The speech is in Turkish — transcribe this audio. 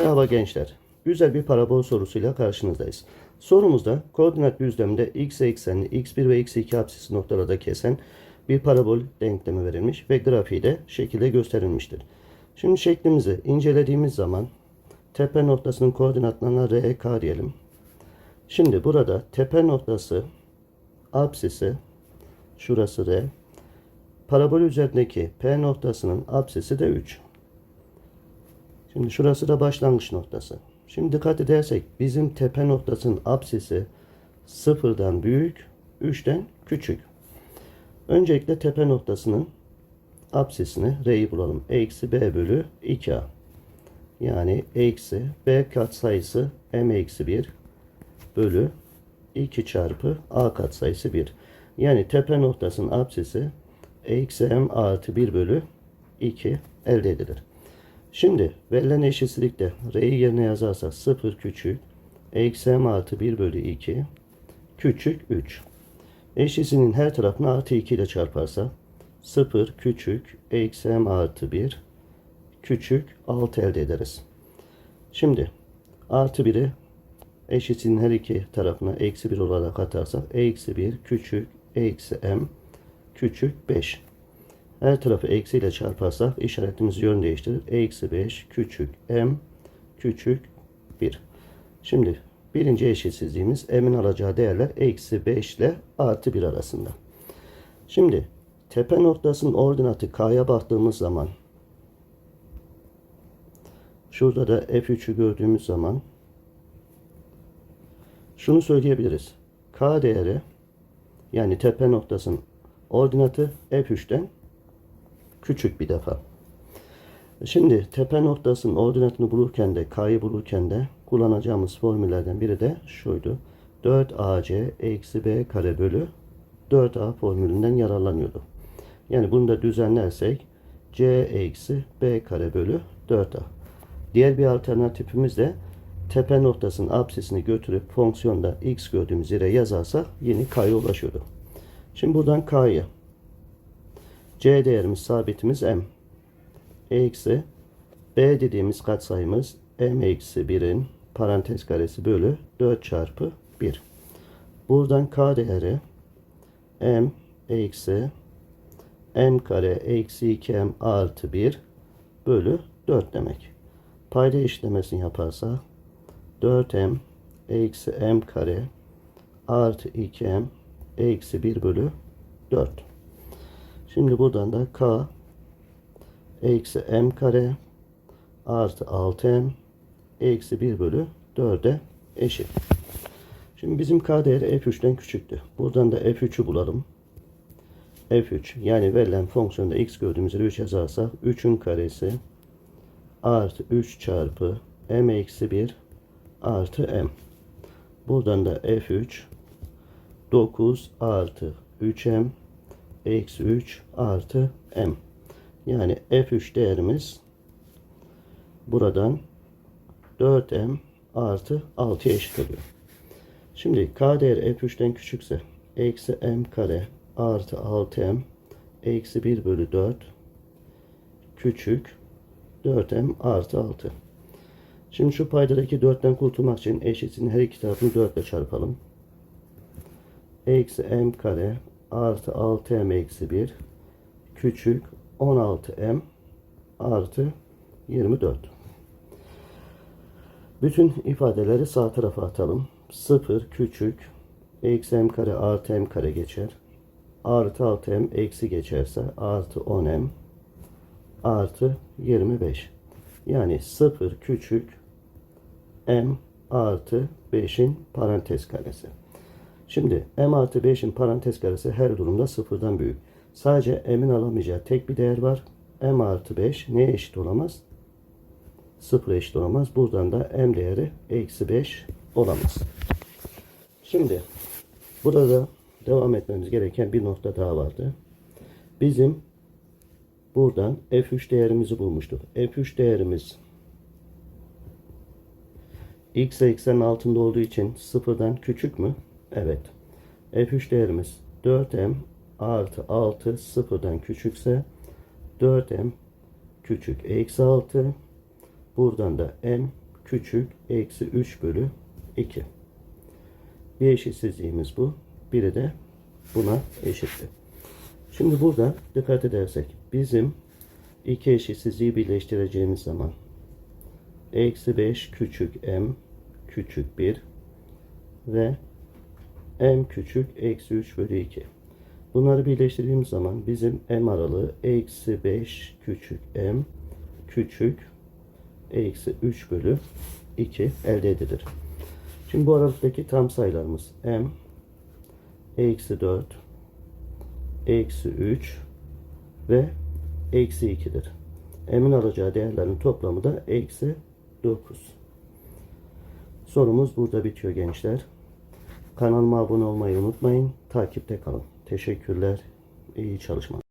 Merhaba gençler. Güzel bir parabol sorusuyla karşınızdayız. Sorumuzda koordinat düzleminde x eksenli x1 ve x2 apsisi noktalarda kesen bir parabol denklemi verilmiş ve grafiği de şekilde gösterilmiştir. Şimdi şeklimizi incelediğimiz zaman tepe noktasının koordinatlarına r, k diyelim. Şimdi burada tepe noktası apsisi şurası r. Parabol üzerindeki p noktasının apsisi de 3. Şimdi şurası da başlangıç noktası. Şimdi dikkat edersek bizim tepe noktasının apsisi sıfırdan büyük, 3'ten küçük. Öncelikle tepe noktasının apsisini r'yi bulalım. Eksi b bölü 2a. Yani eksi b katsayısı m eksi 1 bölü 2 çarpı a katsayısı 1. Yani tepe noktasının apsisi eksi m artı 1 bölü 2 elde edilir. Şimdi verilen eşitsizlikte r'yi yerine yazarsak 0 küçük eksi m artı 1 bölü 2 küçük 3. Eşitsizliğin her tarafını artı 2 ile çarparsak 0 küçük eksi m artı 1 küçük 6 elde ederiz. Şimdi artı 1'i eşitsizliğin her iki tarafına eksi 1 olarak atarsak eksi 1 küçük eksi m küçük 5. Her tarafı eksi ile çarparsak işaretimiz yön değiştirir. Eksi 5 küçük m küçük 1. Şimdi birinci eşitsizliğimiz m'in alacağı değerler eksi 5 ile artı 1 arasında. Şimdi tepe noktasının ordinatı k'ya baktığımız zaman şurada da f3'ü gördüğümüz zaman şunu söyleyebiliriz. K değeri yani tepe noktasının ordinatı f3'ten küçük bir defa. Şimdi tepe noktasının ordinatını bulurken de k'yı bulurken de kullanacağımız formüllerden biri de şuydu. 4ac eksi b kare bölü 4a formülünden yararlanıyordu. Yani bunu da düzenlersek c eksi b kare bölü 4a. Diğer bir alternatifimiz de tepe noktasının apsisini götürüp fonksiyonda x gördüğümüz yere yazarsak yeni k'ya ulaşıyordu. Şimdi buradan k'yı C değerimiz sabitimiz m. Eksi B dediğimiz katsayımız m eksi 1'in parantez karesi bölü 4 çarpı 1. Buradan k değeri m eksi m kare eksi 2m artı 1 bölü 4 demek. Payda işlemesini yaparsak 4m eksi m kare artı 2m eksi 1 bölü 4. Şimdi buradan da k eksi m kare artı 6m eksi 1 bölü 4'e eşit. Şimdi bizim k değeri f3'ten küçüktü. Buradan da f3'ü bulalım. f3 yani verilen fonksiyonda x gördüğümüz yere 3 yazarsak 3'ün karesi artı 3 çarpı m eksi 1 artı m. Buradan da f3 9 artı 3m eksi 3 artı m. Yani f3 değerimiz buradan 4m artı 6'ya eşit oluyor. Şimdi k değeri f3'ten küçükse eksi m kare artı 6m eksi 1 bölü 4 küçük 4m artı 6. Şimdi şu paydadaki 4'ten kurtulmak için eşitsin her iki tarafını 4 ile çarpalım. Eksi m kare artı 6m eksi 1 küçük 16m artı 24. Bütün ifadeleri sağ tarafa atalım. 0 küçük eksi m kare artı m kare geçer. Artı 6m eksi geçerse artı 10m artı 25. Yani 0 küçük m artı 5'in parantez karesi. Şimdi m artı 5'in parantez karesi her durumda sıfırdan büyük. Sadece m'in alamayacağı tek bir değer var. m artı 5 neye eşit olamaz? Sıfıra eşit olamaz. Buradan da m değeri eksi 5 olamaz. Şimdi burada devam etmemiz gereken bir nokta daha vardı. Bizim buradan f3 değerimizi bulmuştuk. f3 değerimiz x eksenin altında olduğu için sıfırdan küçük mü? Evet. F3 değerimiz 4m artı 6 sıfırdan küçükse 4m küçük eksi 6 buradan da m küçük eksi 3 bölü 2. Bir eşitsizliğimiz bu. Biri de buna eşitti. Şimdi burada dikkat edersek bizim iki eşitsizliği birleştireceğimiz zaman eksi 5 küçük m küçük 1 ve m küçük eksi 3 bölü 2. Bunları birleştirdiğimiz zaman bizim m aralığı eksi 5 küçük m küçük eksi 3 bölü 2 elde edilir. Şimdi bu aralıktaki tam sayılarımız m eksi 4 eksi 3 ve eksi 2'dir. M'in alacağı değerlerin toplamı da eksi 9. Sorumuz burada bitiyor gençler. Kanalıma abone olmayı unutmayın. Takipte kalın. Teşekkürler. İyi çalışmalar.